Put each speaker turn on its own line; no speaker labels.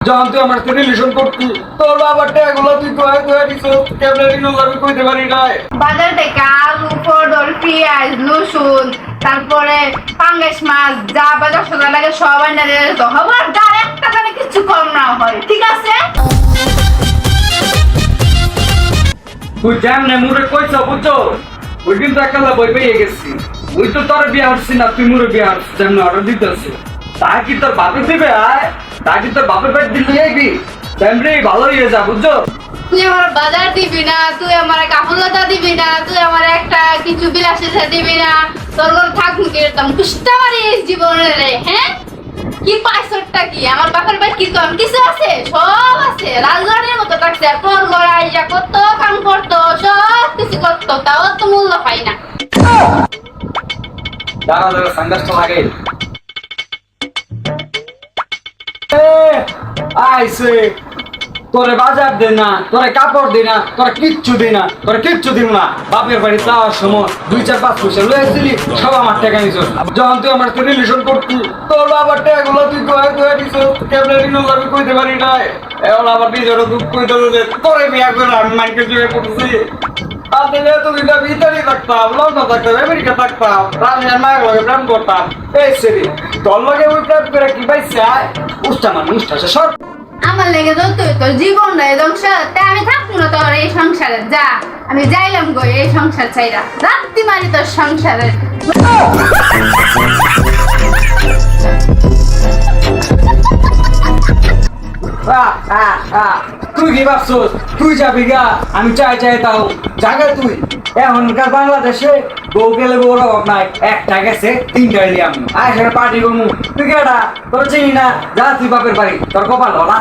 যখন তুই আমার সাথে রিলেশন করতি। তোর বাবার টাকাগুলো তুই কয়ে কয়ে দিছ। কেমনে রিনুল আমি কইতে পারি নাই।
বাজার থেকে আলু পটল পেঁয়াজ রসুন তারপরে পাঙ্গাস মাছ যা বাজার লাগে সব আইনা দিয়ে দিত হবার একটা কিছু কম না হয় ঠিক আছে?
তুই যেমনে মুরে কইছ বুঝছ? ওই তো একালা বই পেয়ে গেছি। ওই তো তোর বিয়ে হচ্ছি না তুই মুরে বিয়ে হচ্ছিস যেমন অর্ডার দিতেছে। তা কি তোর বাপে দিবে আয়? তা কি বাপের পেট দিলে যাইবি তেমনি ভালো হয়ে যা বুঝছ?
তুই আমার বাজার দিবি না তুই আমার কাপড়লতা দিবি না তুই আমার একটা কিছু বিলাসিতা দিবি না। তোর ঘরে থাকুন কীরকম কুষ্টা মারি জীবনে রে হ্যাঁ? কি পাঁচশোটা কি? আমার বাপের বাড়ি কি কম কিছু আছে? সব আছে রাজধানীর মতো কাটছে তোর ঘরে আইসা কত কাম করতো সব কিছু করতো তাও তো মূল্য পাই না।
দাঁড়া দাঁড়া সানগ্লাসটা লাগে। আইসে তোরে বাজার দে না, তোরে কাপড় দে না, তোরা কিচ্ছু দে না, তোরা কিচ্ছু দিব না। বাপের বাড়ি যাওয়ার সময় দুই চার পাঁচ পয়সা লয়ে আসছিলি, সব আমার টাকা নিছ যখন তুই আমার সাথে রিলেশন করতি, তোর বাবার টাকাগুলো তুই কয়ে কয়ে দিছ কেমনে রিনুল আমি কইতে পারি নাই। এখন আবার নিজেরও দুঃখ কইতে যে, তোরে বিয়া করে আমি মাইকে জুড়ে করছি আসলে থাকতাম, লন্ডন থাকতাম, আমেরিকা থাকতাম রাশিয়ার মায়ের লগে প্রেম করতাম। এই সেরি তোর লগে ওই প্রেম করে কি পাইছে উষ্টা মানে উষ্টা সে সর
আমার লেগে তো তুই তোর জীবন নাই ধ্বংস। তাই আমি থাকব না তোর এই সংসারে। যা আমি যাইলাম গো এই সংসার চাইরা রাত্রি মারি তোর সংসারে।
তুই কি ভাবছস? তুই যাবি গা? আমি চাই চাই তাও জাগে তুই। এখনকার বাংলাদেশে বউ গেলে বউর অভাব নাই। একটা গেছে তিনটা এলি আমি আয় সেটা পার্টি কমু তুই কেটা তোর চিনি না? যা তুই বাপের বাড়ি। তোর কপাল হলা